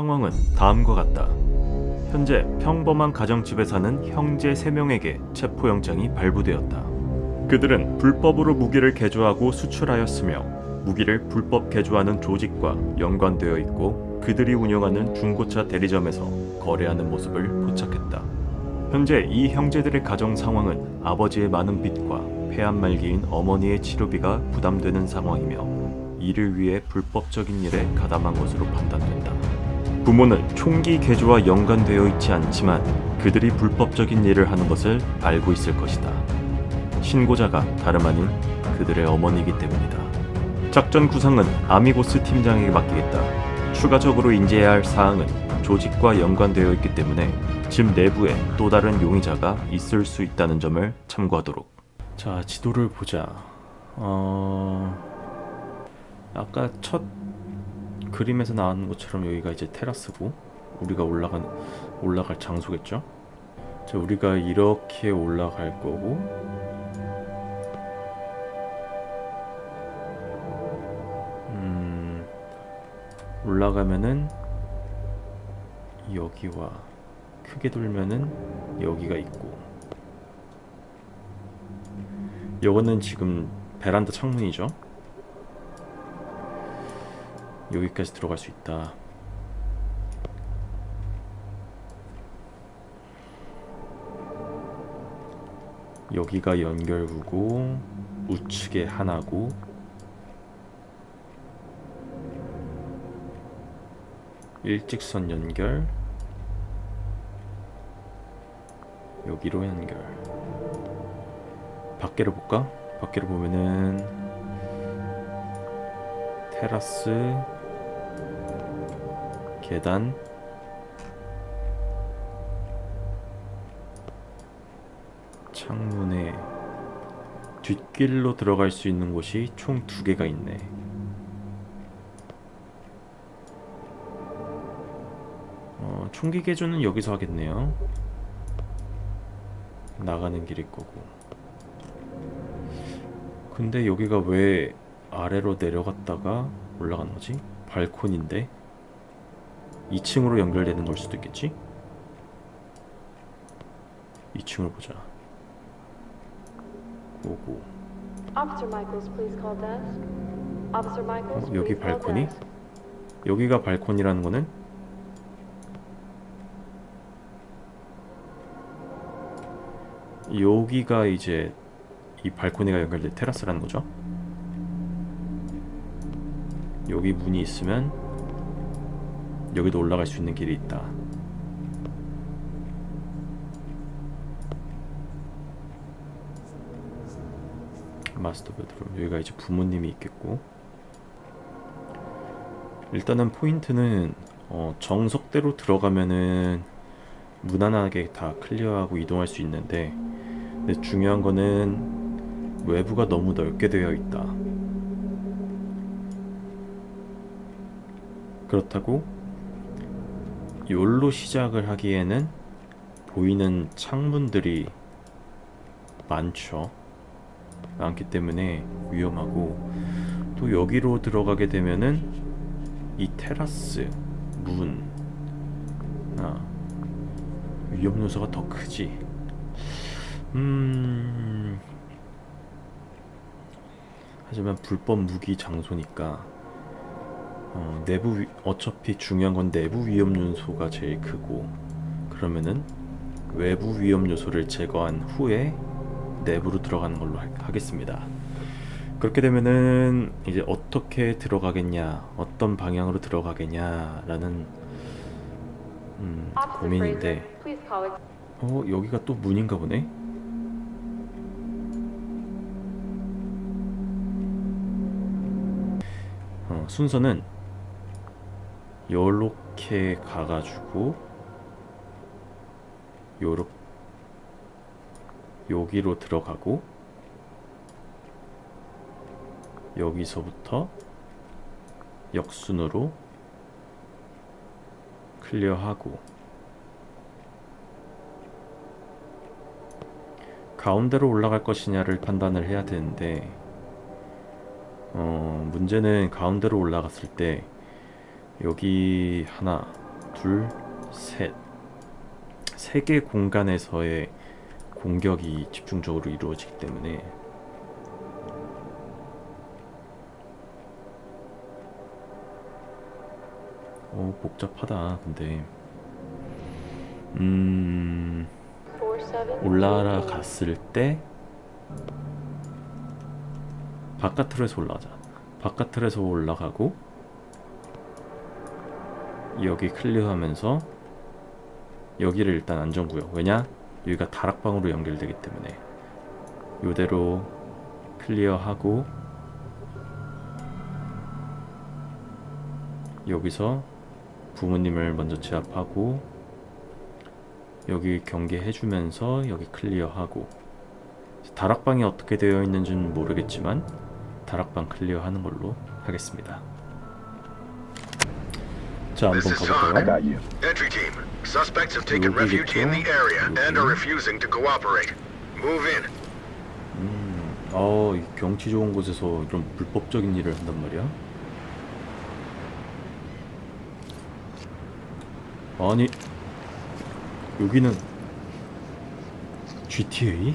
상황은 다음과 같다. 현재 평범한 가정집에 사는 형제 3명에게 체포영장이 발부되었다. 그들은 불법으로 무기를 개조하고 수출하였으며 무기를 불법 개조하는 조직과 연관되어 있고 그들이 운영하는 중고차 대리점에서 거래하는 모습을 포착했다. 현재 이 형제들의 가정 상황은 아버지의 많은 빚과 폐암 말기인 어머니의 치료비가 부담되는 상황이며 이를 위해 불법적인 일에 가담한 것으로 판단된다. 부모는 총기 개조와 연관되어 있지 않지만 그들이 불법적인 일을 하는 것을 알고 있을 것이다. 신고자가 다름 아닌 그들의 어머니이기 때문이다. 작전 구상은 아미고스 팀장에게 맡기겠다. 추가적으로 인지해야 할 사항은 조직과 연관되어 있기 때문에 집 내부에 또 다른 용의자가 있을 수 있다는 점을 참고하도록. 자, 지도를 보자. 어... 아까 첫 그림에서 나오는 것처럼 여기가 이제 테라스고 우리가 올라간 올라갈 장소겠죠? 자, 우리가 이렇게 올라갈 거고 음, 올라가면은 여기와 크게 돌면은 여기가 있고 요거는 지금 베란다 창문이죠 여기까지 들어갈 수 있다 여기가 연결부고 우측에 하나고 일직선 연결 여기로 연결 밖으로 볼까? 밖으로 보면은 테라스 계단 창문에 뒷길로 들어갈 수 있는 곳이 총 두 개가 있네. 어, 총기 개조는 여기서 하겠네요. 나가는 길일 거고. 근데 여기가 왜 아래로 내려갔다가 올라가는 거지? 발코니인데 2층으로 연결되는 걸 수도 있겠지? 2층을 보자. 오고. 어, 여기 발코니? 여기가 발코니라는 거는 여기가 이제 이 발코니가 연결된 테라스라는 거죠. 여기 문이 있으면 여기도 올라갈 수 있는 길이 있다. 마스터 베드룸 여기가 이제 부모님이 있겠고 일단은 포인트는 어, 정석대로 들어가면은 무난하게 다 클리어하고 이동할 수 있는데 근데 중요한 거는 외부가 너무 넓게 되어 있다. 그렇다고 요로 시작을 하기에는 보이는 창문들이 많죠. 많기 때문에 위험하고 또 여기로 들어가게 되면은 이 테라스 문 아, 위험 요소가 더 크지. 음. 하지만 불법 무기 장소니까 어, 내부 위- 어차피 중요한 건 내부 위험 요소가 제일 크고 그러면은 외부 위험 요소를 제거한 후에 내부로 들어가는 걸로 하- 하겠습니다. 그렇게 되면은 이제 어떻게 들어가겠냐, 어떤 방향으로 들어가겠냐라는 음, 고민인데. 어 여기가 또 문인가 보네. 어, 순서는 요렇게 가가지고 요렇 여기로 들어가고 여기서부터 역순으로 클리어하고 가운데로 올라갈 것이냐를 판단을 해야 되는데 어, 문제는 가운데로 올라갔을 때 여기 하나 둘, 셋. 세 개 공간에서의 공격이 집중적으로 이루어지기 때문에 어 복잡하다 근데 음 47. 올라갔을 때 바깥으로서 올라가자. 바깥으로서 올라가고 여기 클리어하면서 여기를 일단 안전구역. 왜냐? 여기가 다락방으로 연결되기 때문에 요대로 클리어하고 여기서 부모님을 먼저 제압하고 여기 경계해주면서 여기 클리어하고 다락방이 어떻게 되어 있는지는 모르겠지만 다락방 클리어하는 걸로 하겠습니다. 자 한번 This is Tom. I 가볼까요? got you. Entry team. Suspects have taken Moving refuge in the it area to- and are moving. refusing to cooperate. Move in. 음, 어, 이 경치 좋은 곳에서 이런 불법적인 일을 한단 말이야? 아니, 여기는 GTA?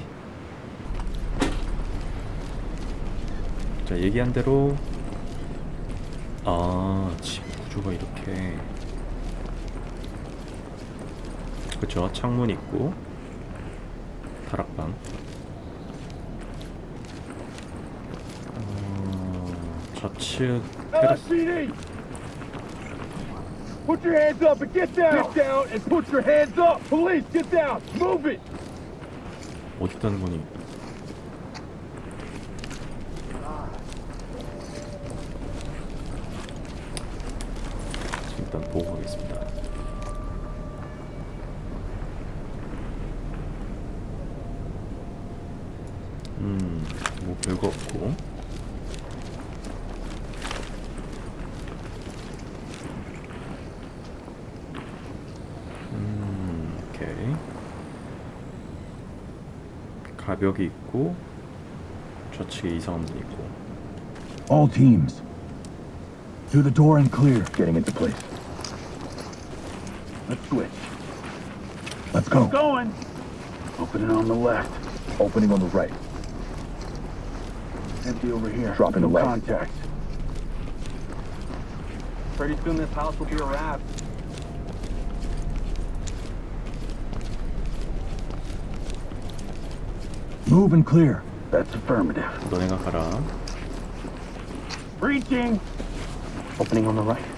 자, 얘기한 대로 아, 집 구조가 이렇게 그쵸, 창문 있고 다락방 어, 좌측 테라스! Put your hands up and get down! Get down and put your hands up! Police, get down! Move it! 어디 있다는 거니? 일단 보고 가겠습니다. 음, 뭐 별거 없고. 음, 오케이. 가벽이 있고 좌측에 이상한 분 있고 All teams. Through the door and clear. Getting into place. Let's switch. Let's go. going. Opening on the left. Opening on the right. Empty over here. Dropping no the left. contact. Pretty soon this house will be a wrap. Move and clear. That's affirmative. 너네가 가라 Breaching. Opening on the right.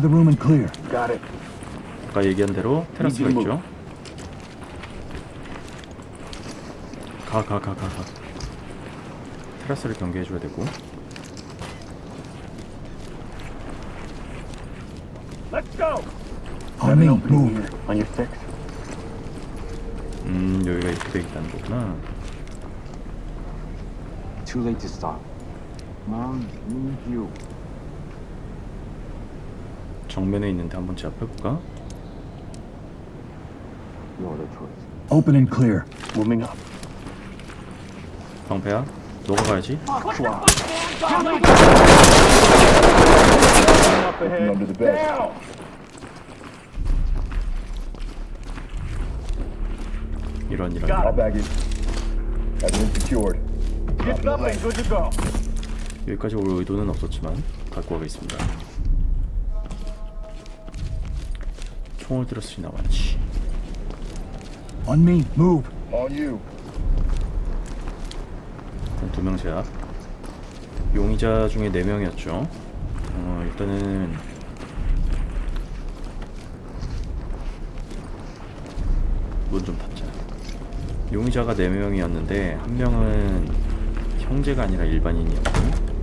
Into the room and clear. Got it. 아까 얘기한 대로 테라스가. 있죠 가 가 가 가 가 테라스를 경계해줘야 되고 Let's go. On me. Move. On your six. 음 여기가 이렇게 돼 있다는 거구나 Too late to stop. Mom, need you. 정면에 있는데 한번 제압해볼까? No other choice. Open and clear. Moving up. 방패야 너가 가야지. Up the bed. Down. 이런 이런 bag it. Secured. Get nothing. Good to go. 여기까지 올 의도는 없었지만 갖고 가겠습니다 총을 들었으니 나와야지 On me. Move. On you. 두명 제압 용의자 중에 네 명이었죠 어, 일단은 문 좀 닫자 용의자가 네 명이었는데 한 명은 형제가 아니라 일반인이었고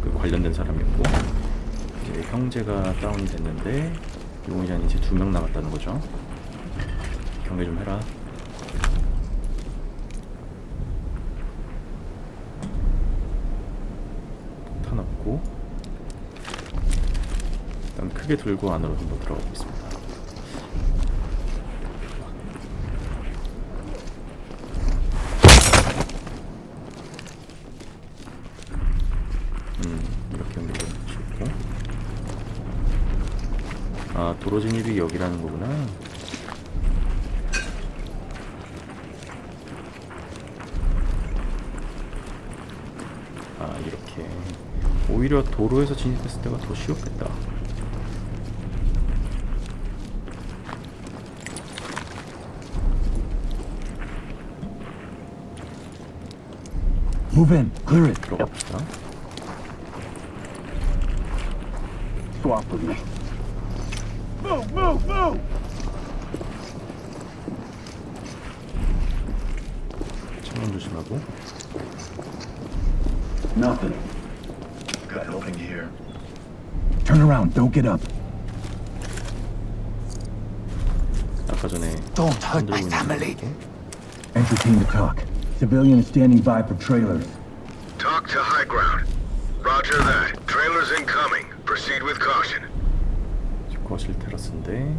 그 관련된 사람이었고 이제 형제가 다운이 됐는데 용의자는 이제 두 명 남았다는 거죠. 경계 좀 해라. 탄 없고 일단 크게 들고 안으로 한번 들어가 보겠습니다 음 아 도로 진입이 여기라는 거구나. 아 이렇게 오히려 도로에서 진입했을 때가 더 쉬웠겠다. Move in. Clear it. 들어가 봅시다. Swap with me. Move, move, move! 창문 조심하고. Nothing. Got nothing here. Turn around. Don't get up. 아까 전에 Don't hurt my 흔들고 있는 family. 것도. Entry team to talk. Civilian is standing by for trailers. Talk to high ground. Roger that. Trailers incoming. Proceed with caution. 테라스인데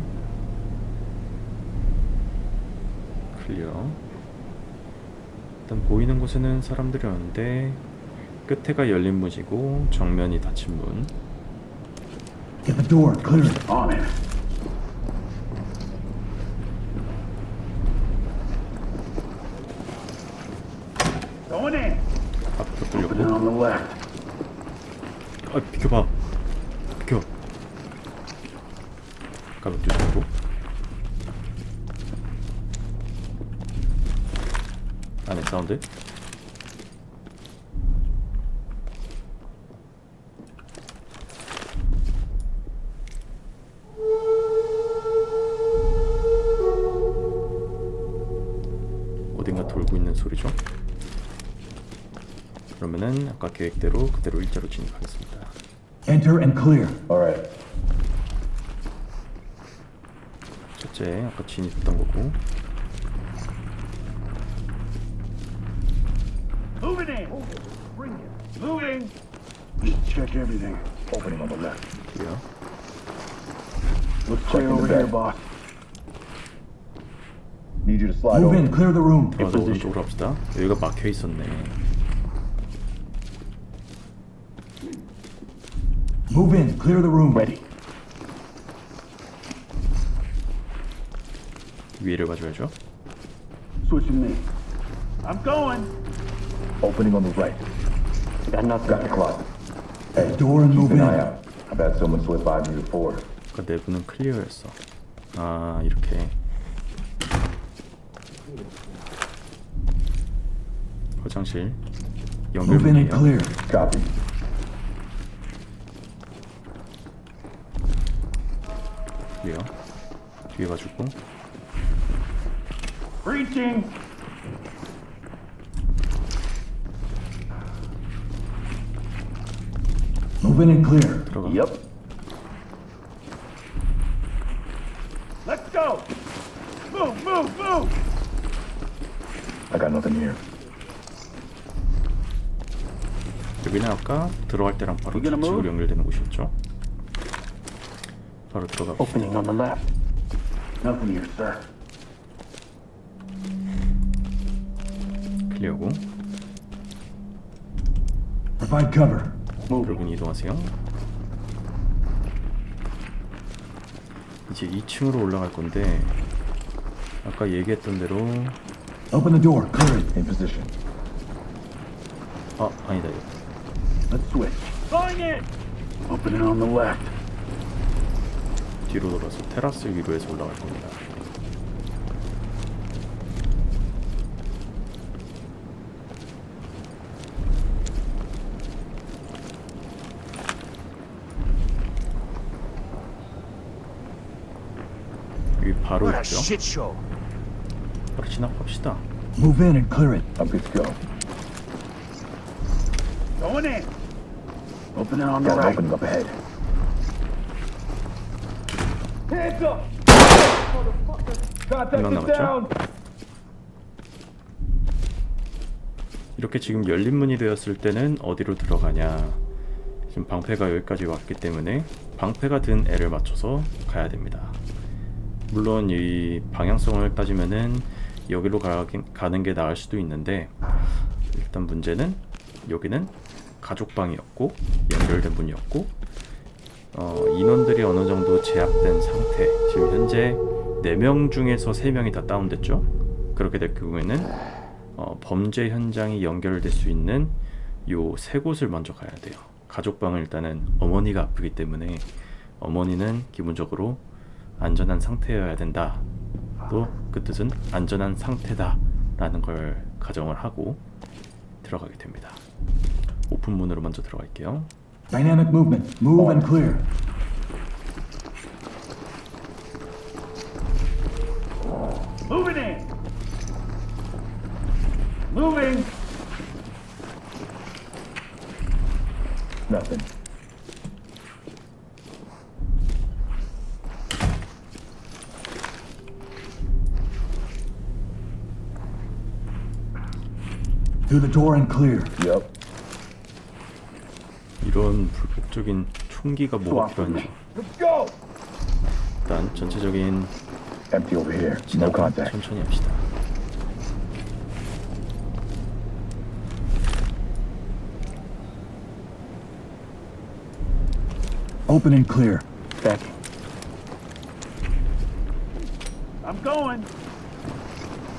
클리어 일단 보이는 곳에는 사람들이 오는데 끝에가 열린 문이고 정면이 닫힌 문 Get the door. Clear it. On it. Going in. 앞으로 Open it 뚫렸고 on the left. 아 비켜봐 비켜 가볍게 조심하고 안에 사운드 어딘가 돌고 있는 소리죠 그러면은 아까 계획대로 그대로 일자로 진입하겠습니다 Enter and clear. All right. 첫째 아까 진입했던 거고 check everything. Opening on the left. 뒤에요 Let's Check clear in the over here, back. boss. Need you to slide Move over. in. Clear the room. 들어가서 오른쪽으로 합시다 여기가 막혀 있었네 Move in. Clear the room. Ready. 위를 봐줘야죠 Switching me. I'm going. Opening on the right. Got nothing. Got the closet. Hey, Door and keep move an in. eye out. I've had someone slip by me before. 아까 내부는 클리어였어 아 이렇게 화장실 Move in and 연결문이에요 clear. Copy. 클리어 뒤에 봐주고 Breaching. Move in and clear. 들어가 Yep. Let's go. Move, move, move. I got nothing here. 여기는 아까 들어갈 때랑 바로 좌측으로? 연결되는 곳이었죠 바로 들어가 Opening on the left. Nothing here, sir. 클리어고 Provide cover. 여러분 이동하세요 이제 2층으로 올라갈 건데 아까 얘기했던 대로 Open the door. It. In position. 아 아니다 이거 Let's switch. Going in. Open it on the left. 뒤로 돌아서 테라스 위로 해서 올라갈 겁니다. 여기 바로 What a 있죠? shit show. 바로 진압합시다. Move in and clear it. I'm good to go. Going in. Open it on the Got right. opening up ahead. Hands up. 한명 남았죠? 이렇게 지금 열린 문이 되었을 때는 어디로 들어가냐 지금 방패가 여기까지 왔기 때문에 방패가 든 애를 맞춰서 가야 됩니다 물론 이 방향성을 따지면은 여기로 가긴, 가는 게 나을 수도 있는데 일단 문제는 여기는 가족방이었고 연결된 문이었고 어, 인원들이 어느 정도 제압된 상태. 지금 현재 4명 중에서 3명이 다 다운됐죠. 그렇게 될 경우에는 어, 범죄 현장이 연결될 수 있는 요 세 곳을 먼저 가야 돼요. 가족방은 일단은 어머니가 아프기 때문에 어머니는 기본적으로 안전한 상태여야 된다. 또 그 뜻은 안전한 상태다 라는 걸 가정을 하고 들어가게 됩니다. 오픈 문으로 먼저 들어갈게요. Dynamic movement. Move and clear. Moving in. Moving. Nothing. Through the door and clear. Yup. 이런 불법적인 총기가 뭐가 필요한지 Let's go! 일단 전체적인 Empty over here. No 진압 contact. 천천히 합시다. Open and clear. Back. I'm going.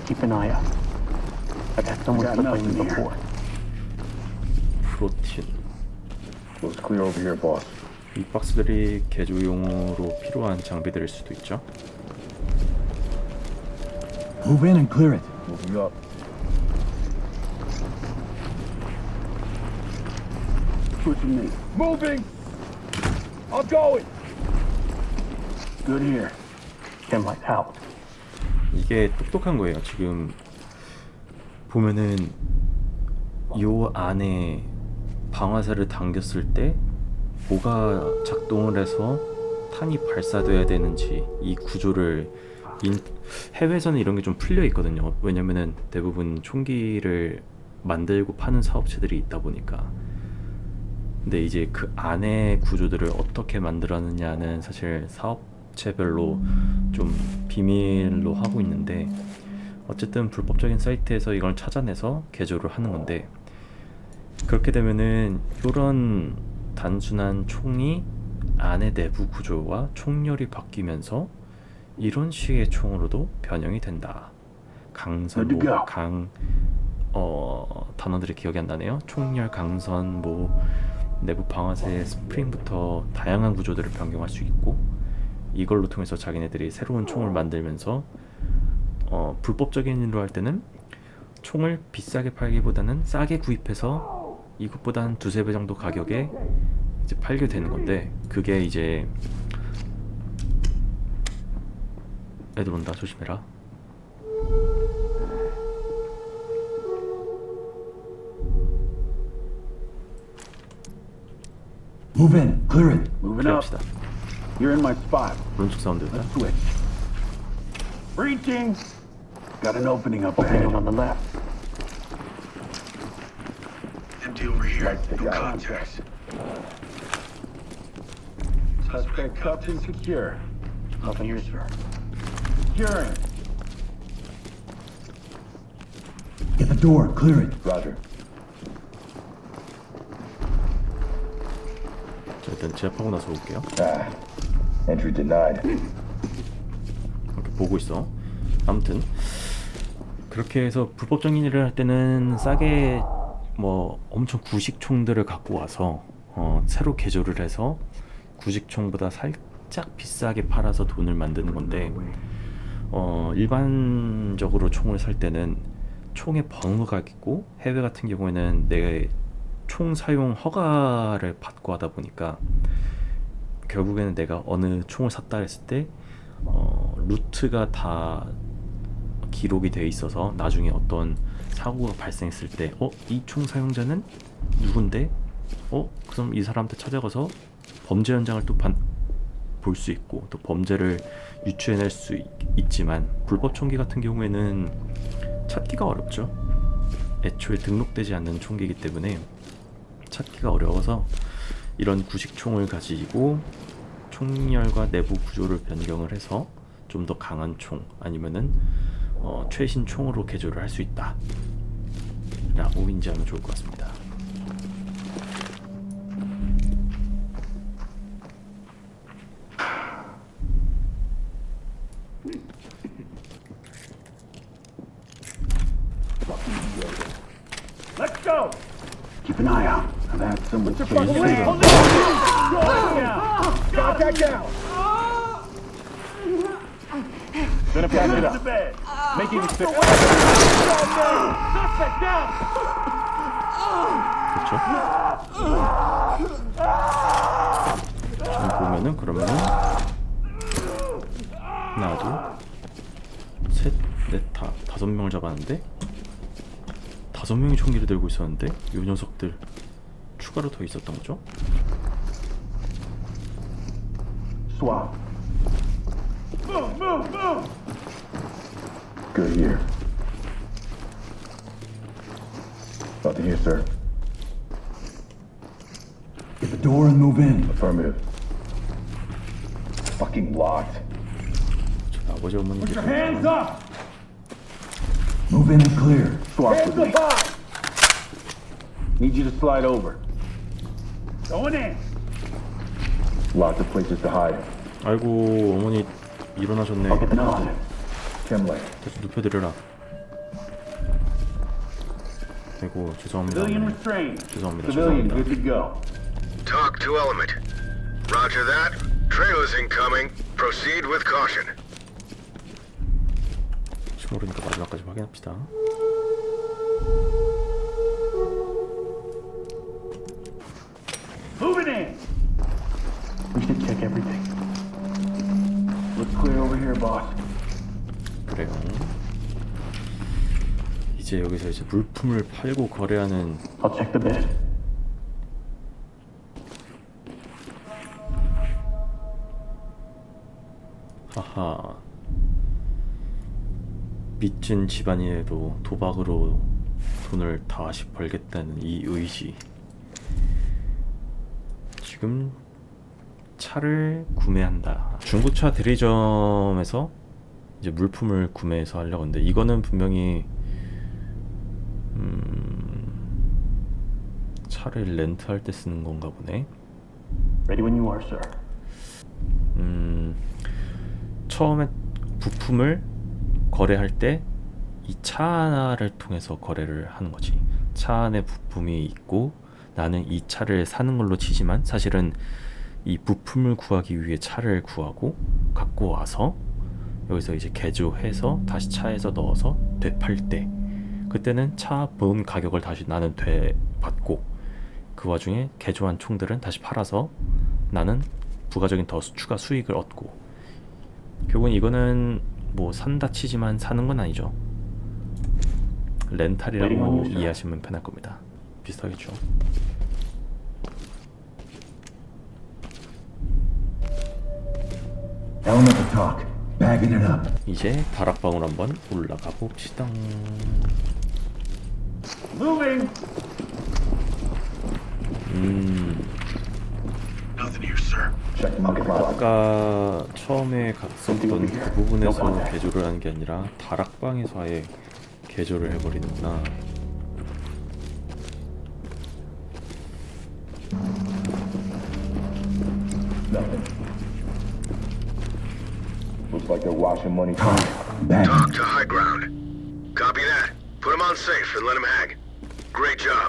Keep an eye out. Someone got slip by nothing me here. before. 프로틴 Looks clear over here, boss. 이 박스들이 개조용으로 필요한 장비들일 수도 있죠. Move in and clear it. Moving up. Pushing me. Moving! I'm going! Good here. Chem light out. 이게 똑똑한 거예요. 지금 보면은 요 안에 방아쇠를 당겼을 때 뭐가 작동을 해서 탄이 발사돼야 되는지 이 구조를 인, 해외에서는 이런 게 좀 풀려 있거든요. 왜냐면은 대부분 총기를 만들고 파는 사업체들이 있다 보니까. 근데 이제 그 안에 구조들을 어떻게 만들었느냐는 사실 사업체별로 좀 비밀로 하고 있는데 어쨌든 불법적인 사이트에서 이걸 찾아내서 개조를 하는 건데 그렇게 되면은 이런 단순한 총이 안의 내부 구조와 총열이 바뀌면서 이런 식의 총으로도 변형이 된다. go. 강 어, 단어들이 기억이 안 나네요. 총열, 강선, 뭐 내부 방아쇠, 스프링부터 다양한 구조들을 변경할 수 있고 이걸로 통해서 자기네들이 새로운 총을 만들면서 어, 불법적인 일로 할 때는 총을 비싸게 팔기보다는 싸게 구입해서 이것보다 한 두세 배 정도 가격에 이제 팔게 되는 건데 그게 이제 애들 온다 조심해라 Move in. Clear it. Moving up. You're in my spot. 오른쪽 사운드다 Let's switch. Breaching. Got an opening up Opening ahead. on the left. Empty over here. Lights stay No out. contacts. Suspect cuffed and secure. Nothing here, sir. Securing. Get the door. Clear it. Roger. 자 일단 제압하고 나서 볼게요 Ah. Entry denied. 이렇게 보고 있어. 아무튼 그렇게 해서 불법적인 일을 할 때는 싸게 뭐 엄청 구식총들을 갖고 와서 어, 새로 개조를 해서 구식총보다 살짝 비싸게 팔아서 돈을 만드는 건데 어, 일반적으로 총을 살 때는 총의 번호가 있고 해외 같은 경우에는 내 총 사용 허가를 받고 하다 보니까 결국에는 내가 어느 총을 샀다 했을 때 어, 루트가 다 기록이 돼 있어서 나중에 어떤 사고가 발생했을 때 어? 이 총 사용자는 누군데? 어? 그럼 이 사람한테 찾아가서 범죄 현장을 또 볼 수 있고 또 범죄를 유추해낼 수 있, 있지만 불법 총기 같은 경우에는 찾기가 어렵죠. 애초에 등록되지 않는 총기이기 때문에 찾기가 어려워서 이런 구식총을 가지고 총열과 내부 구조를 변경을 해서 좀 더 강한 총 아니면은 어, 최신 총으로 개조를 할 수 있다 라고 인지하면 좋을 것 같습니다 Keep an eye out. I've had someone chase me down. Got that down. Then it back it up. Making it down! 그렇죠? 지금 보면은 그러면은 하나 둘 셋 넷 다 다섯 명을 잡았는데 다섯 명이 총기를 들고 있었는데 이 녀석들 추가로 더 있었던 거죠? Swap. Good here. Nothing here, sir. Get the door and move in. Affirmative. Fucking locked. 저 아버지 어머니들 Hands up! Move in and clear. Swap with me. Need you to slide over. Going in. Lots of places to hide. 아이고 어머니 일어나셨네 Get the nod. Kenley. 다시 눕혀드려라 아이고 죄송합니다 Civilian 어머니. restrained. 죄송합니다 Civilian 죄송합니다 good to go. Talk to element. Roger that. Trailers incoming. Proceed with caution. 혹시 모르니까 마지막까지 확인합시다 Moving in. We should check everything. Looks clear over here, boss. 그래요. 이제 여기서 이제 물품을 팔고 거래하는 I'll check the bed. 하하. 밑진 집안이라도 도박으로 돈을 다시 벌겠다는 이 의지. 지금 차를 구매한다. 중고차 대리점에서 이제 물품을 구매해서 하려고 하는데 이거는 분명히 음 차를 렌트할 때 쓰는 건가 보네 Ready when you are, sir. 음, 처음에 부품을 거래할 때 이 차 하나를 통해서 거래를 하는 거지. 차 안에 부품이 있고 나는 이 차를 사는 걸로 치지만 사실은 이 부품을 구하기 위해 차를 구하고 갖고 와서 여기서 이제 개조해서 다시 차에서 넣어서 되팔 때 그때는 차 본 가격을 다시 나는 되받고 그 와중에 개조한 총들은 다시 팔아서 나는 부가적인 더 수- 추가 수익을 얻고 결국은 이거는 뭐 산다 치지만 사는 건 아니죠. 렌탈이라고 이해하시면 편할 겁니다. 비슷하겠죠 Elemental talk. Bagging it up. 이제 다락방으로 한번 올라가 봅시다 Moving. 음 Nothing here, sir. Check the pocket box. 아까 처음에 갔었던 그 부분에서 개조를 하는 게 아니라 다락방에서 아예 개조를 해버리는구나 Looks like they're washing money. Talk to high ground. Copy that. Put him on safe and let him hang. Great job.